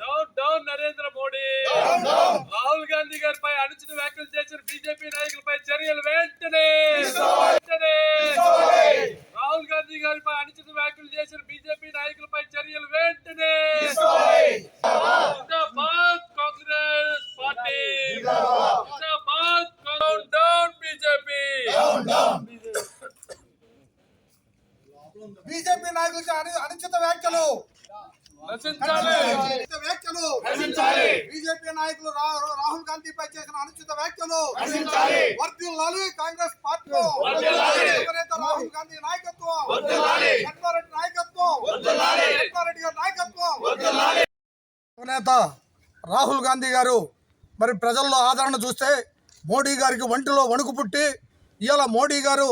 Down down Narendra Modi Rahul Gandhi గారిపై అనుచిత వ్యాఖ్యలు చేసిన బీజేపీ నాయకులపై చర్యలు వెంటనే. వెంటనే రాహుల్ గాంధీ గారిపై అనుచిత వ్యాఖ్యలు చేసిన బీజేపీ నాయకులపై చర్యలు వెంటనే జిందాబాద్ కాంగ్రెస్ పార్టీ జిందాబాద్ డౌన్ డౌన్ బీజేపీ బీజేపీ నాయకులకి అను- అనుచిత వ్యాఖ్యలు. వ్యాఖ్యలు. బీజేపీ నాయకులు రాహుల్ గాంధీపై చేసిన అనుచిత వ్యాఖ్యలు. వర్ధిల్లాలి కాంగ్రెస్ పార్టీ. రాహుల్ గాంధీ నాయకత్వం. జగ్గారెడ్డి నాయకత్వం. జగ్గారెడ్డి గారి నాయకత్వం. యువనేత రాహుల్ గాంధీ గారు మరి ప్రజల్లో ఆదరణ చూస్తే మోడీ గారికి ఒంటిలో వణుకు పుట్టి ఇవాళ మోడీ గారు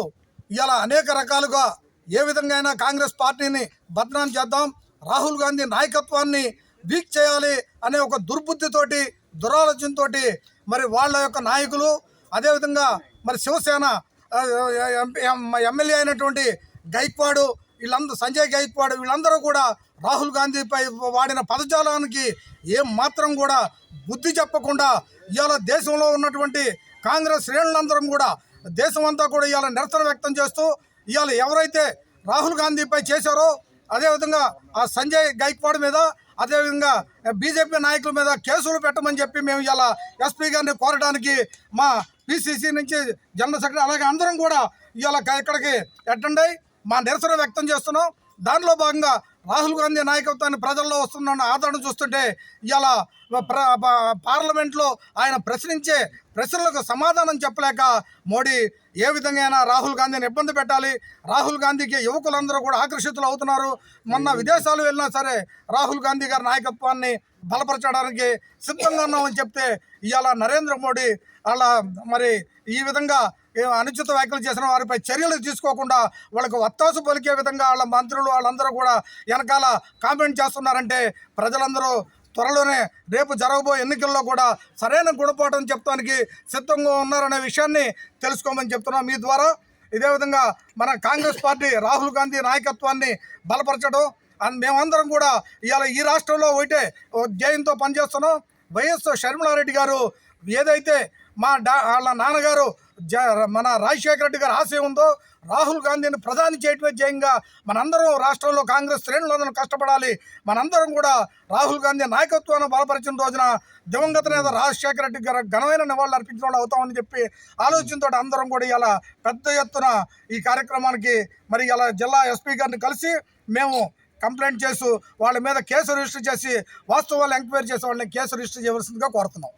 ఇవాళ అనేక రకాలుగా ఏ విధంగా అయినా కాంగ్రెస్ పార్టీని బదనాం చేద్దాం రాహుల్ గాంధీ నాయకత్వాన్ని వీక్ చేయాలి అనే ఒక దుర్బుద్ధితోటి దురాలోచనతోటి మరి వాళ్ళ యొక్క నాయకులు అదేవిధంగా మరి శివసేన ఎమ్మెల్యే అయినటువంటి గైక్వాడు వీళ్ళందరూ సంజయ్ గైక్వాడు వీళ్ళందరూ కూడా రాహుల్ గాంధీపై వాడిన పదజాలానికి ఏం మాత్రం కూడా బుద్ధి చెప్పకుండా ఇవాళ దేశంలో ఉన్నటువంటి కాంగ్రెస్ శ్రేణులందరం కూడా దేశం అంతా కూడా ఇవాళ నిరసన వ్యక్తం చేస్తూ ఇవాళ ఎవరైతే రాహుల్ గాంధీపై చేశారో అదేవిధంగా ఆ సంజయ్ గైక్వాడ్ మీద అదేవిధంగా బీజేపీ నాయకుల మీద కేసులు పెట్టమని చెప్పి మేము ఇలా ఎస్పీ గారిని కోరడానికి మా పిసిసి నుంచి జనరల్ సెక్రటరీ అలాగే అందరం కూడా ఇవాళ ఇక్కడికి అటెండ్ అయ్యి మా నిరసన వ్యక్తం చేస్తున్నాం. దానిలో భాగంగా రాహుల్ గాంధీ నాయకత్వాన్ని ప్రజల్లో వస్తున్న ఆదరణ చూస్తుంటే ప- పార్లమెంట్లో ఆయన ప్రశ్నించే ప్రశ్నలకు సమాధానం చెప్పలేక మోడీ ఏ విధంగా అయినా రాహుల్ గాంధీని ఇబ్బంది పెట్టాలి. రాహుల్ గాంధీకి యువకులందరూ కూడా ఆకర్షితులు అవుతున్నారు. మొన్న విదేశాలు వెళ్ళినా సరే రాహుల్ గాంధీ గారి నాయకత్వాన్ని బలపరచడానికి సిద్ధంగా ఉన్నామని చెప్తే ఇవాళ నరేంద్ర మోడీ అలా మరి ఈ విధంగా అనుచిత వ్యాఖ్యలు చేసిన వారిపై చర్యలు తీసుకోకుండా వాళ్ళకు వత్తాసు పలికే విధంగా వాళ్ళ మంత్రులు వాళ్ళందరూ కూడా వెనకాల కామెంట్ చేస్తున్నారంటే ప్రజలందరూ త్వరలోనే రేపు జరగబోయే ఎన్నికల్లో కూడా సరైన గుణపాఠం చెప్తానికి సిద్ధంగా ఉన్నారనే విషయాన్ని తెలుసుకోమని చెప్తున్నాం. మీ ద్వారా ఇదే విధంగా మన కాంగ్రెస్ పార్టీ రాహుల్ గాంధీ నాయకత్వాన్ని బలపరచడం అండ్ మేమందరం కూడా ఇవాళ ఈ రాష్ట్రంలో ఒకటే ఓ ధ్యేయంతో పనిచేస్తున్నాం. వైఎస్ షర్మిలారెడ్డి గారు ఏదైతే మా డా వాళ్ళ నాన్నగారు మన రాజశేఖర రెడ్డి గారి ఆశయం ఉందో రాహుల్ గాంధీని ప్రధాని చేయటమే ధ్యేయంగా మనందరం రాష్ట్రంలో కాంగ్రెస్ శ్రేణులందరూ కష్టపడాలి. మనందరం కూడా రాహుల్ గాంధీ నాయకత్వాన్ని బలపరిచిన రోజున దివంగత నేత రాజశేఖర రెడ్డి గారు ఘనమైన నివాళులు అర్పించిన వాళ్ళు అవుతామని చెప్పి ఆలోచనతో అందరం కూడా ఇలా పెద్ద ఎత్తున ఈ కార్యక్రమానికి మరి ఇలా జిల్లా ఎస్పీ గారిని కలిసి మేము కంప్లైంట్ చేస్తూ వాళ్ళ మీద కేసు రిజిస్టర్ చేసి వాస్తవాలు ఎంక్వైరీ చేసే వాళ్ళని కేసు రిజిస్టర్ చేయవలసిందిగా కోరుతున్నాం.